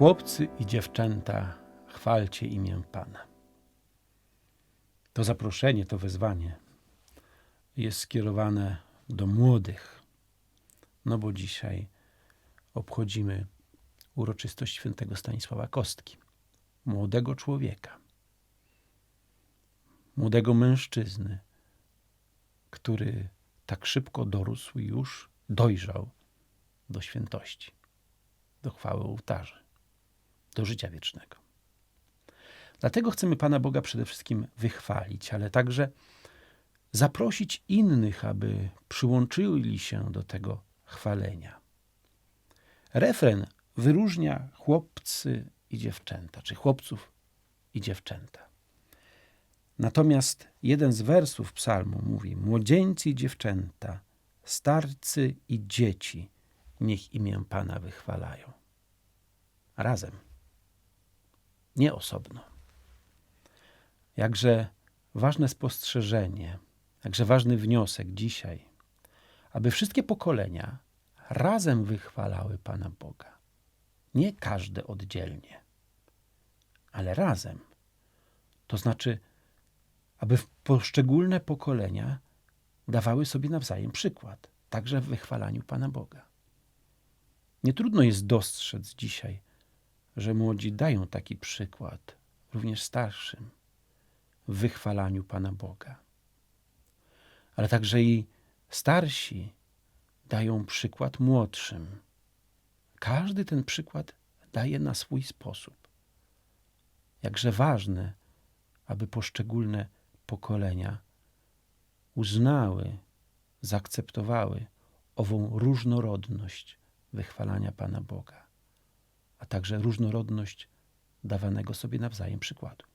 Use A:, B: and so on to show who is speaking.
A: Chłopcy i dziewczęta, chwalcie imię Pana. To zaproszenie, to wezwanie jest skierowane do młodych, no bo dzisiaj obchodzimy uroczystość świętego Stanisława Kostki, młodego człowieka, młodego mężczyzny, który tak szybko dorósł i już dojrzał do świętości, do chwały ołtarzy, do życia wiecznego. Dlatego chcemy Pana Boga przede wszystkim wychwalić, ale także zaprosić innych, aby przyłączyli się do tego chwalenia. Refren wyróżnia chłopcy i dziewczęta, czy chłopców i dziewczęta. Natomiast jeden z wersów psalmu mówi: Młodzieńcy i dziewczęta, starcy i dzieci, niech imię Pana wychwalają. Razem, nie osobno. Jakże ważne spostrzeżenie, jakże ważny wniosek dzisiaj, aby wszystkie pokolenia razem wychwalały Pana Boga. Nie każde oddzielnie, ale razem. To znaczy, aby poszczególne pokolenia dawały sobie nawzajem przykład, także w wychwalaniu Pana Boga. Nie trudno jest dostrzec dzisiaj, że młodzi dają taki przykład również starszym w wychwalaniu Pana Boga. Ale także i starsi dają przykład młodszym. Każdy ten przykład daje na swój sposób. Jakże ważne, aby poszczególne pokolenia uznały, zaakceptowały ową różnorodność wychwalania Pana Boga, a także różnorodność dawanego sobie nawzajem przykładu.